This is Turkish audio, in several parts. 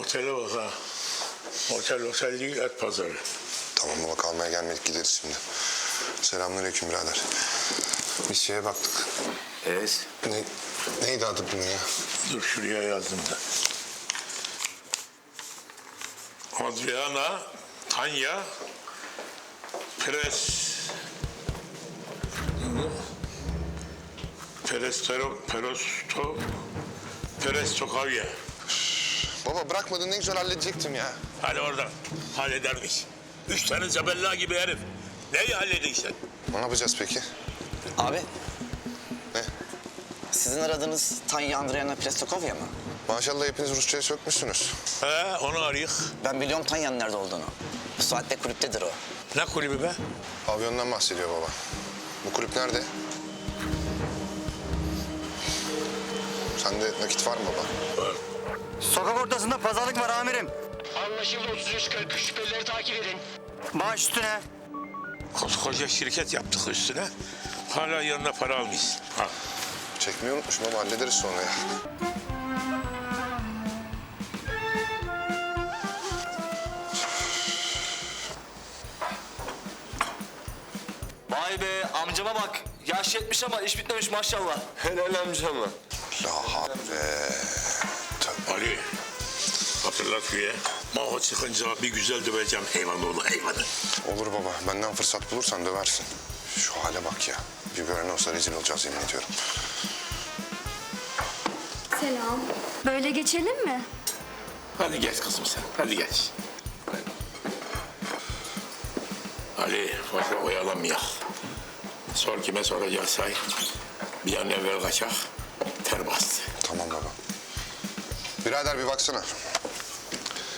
Otele bak ha. Otel otel değil et pazarı. Tamam baba kalmaya gelmedik gideriz şimdi. Selamünaleyküm birader. Biz şeye baktık. Evet. Ne, neydi adı bunun ya? Dur şuraya yazdım da. Adriana, Tanya, Pres... Perestero, Perosto, Perestokavya. Baba bırakmadın ne güzel halledecektim ya. Hadi oradan. Halledermiş. Üç tane zebella gibi herif. Neyi hallediysen? Ne yapacağız peki? Abi Ne? sizin aradığınız Tanya Andreyana Prestokovya mı? Maşallah hepiniz Rusça'ya sökmüşsünüz. He, onu arayık. Ben biliyorum Tanya'nın nerede olduğunu. Bu saatte kulüptedir o. Ne kulübü be? Pavyondan bahsediyor baba. Bu kulüp nerede? Sende nakit var mı baba? Sokak ortasında pazarlık var amirim. Anlaşıldı 33-43 şüphelileri takip edin. Baş üstüne. Koskoca şirket yaptık üstüne. Hala yanına para almayız. Ha. Çekmeyi unutmuşum ama hallederiz sonra ya. Vay be amcama bak. Yaş yetmiş ama iş bitmemiş maşallah. Helal amcama. La hatırlat üye. Maho çıkınca bir güzel döveceğim hayvanı oğlu hayvanı. Olur baba. Benden fırsat bulursan döversin. Şu hale bak ya. Bir gören olsa rezil olacağız yemin ediyorum. Selam. Böyle geçelim mi? Hadi geç kızım sen, hadi geç. Ali, fazla oyalanmayak. Sor kime soracağız say. Bir an evvel kaçak. Ter bastı. Tamam baba. Birader bir baksana.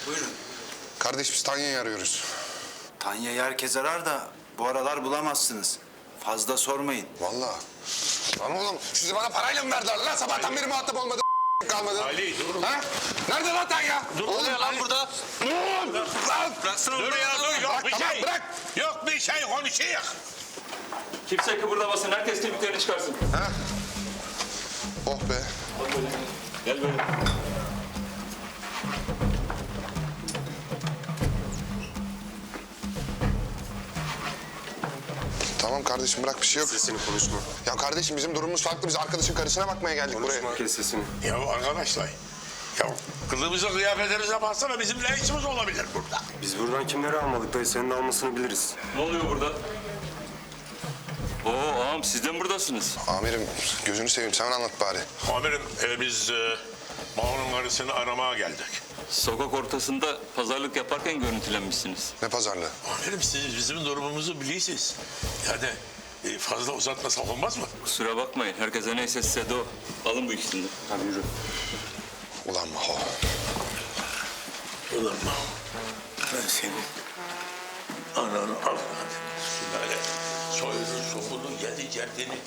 Buyurun. Kardeş biz Tanya'yı arıyoruz. Tanya'yı herkes arar da bu aralar bulamazsınız. Fazla sormayın. Vallahi. Lan oğlum sizi bana parayla mı verdiler lan? Sabahtan beri muhatap olmadı kalmadı. Ali dur. Ha? Nerede lan Tanya? Dur oğlum, lan burada. Dur. Lan. Bıraksana Dur ya dur. Yok Bırak, bir tamam, şey. bırak. Yok bir şey konuşayım. Kimse kıpırdamasın. Herkes kimliklerini çıkarsın. Ha? Oh be. Gel böyle. Tamam kardeşim bırak bir şey yok. Sesini konuşma. Ya kardeşim bizim durumumuz farklı. Biz arkadaşın karısına bakmaya geldik buraya. Konuşma kes sesini. Ya arkadaşlar. Ya kılığımıza kıyafetlerimize baksana bizim ne işimiz olabilir burada? Biz buradan kimleri almadık dayı senin de almasını biliriz. Ne oluyor burada? Oo ağam siz de mi buradasınız? Amirim gözünü seveyim sen anlat bari. Amirim e, biz e, Maho'nun karısını aramaya geldik. Sokak ortasında pazarlık yaparken görüntülenmişsiniz. Ne pazarlığı? Amirim siz bizim durumumuzu biliyorsunuz. Yani e, fazla uzatmasak olmaz mı? Kusura bakmayın. Herkese neyse size de o. Alın bu ikisini. Hadi yürü. Ulan Maho. Ulan Maho, ben senin ananı avradını, sülale, soyunu, sopunu, yedi cerdini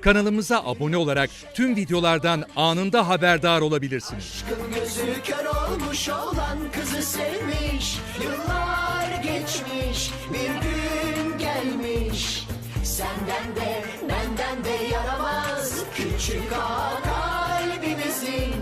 Kanalımıza abone olarak tüm videolardan anında haberdar olabilirsiniz. Gözü olmuş olan kızı sevmiş. Yıllar geçmiş bir gün gelmiş. Senden de benden de yaramaz küçük ağa kalbimizin.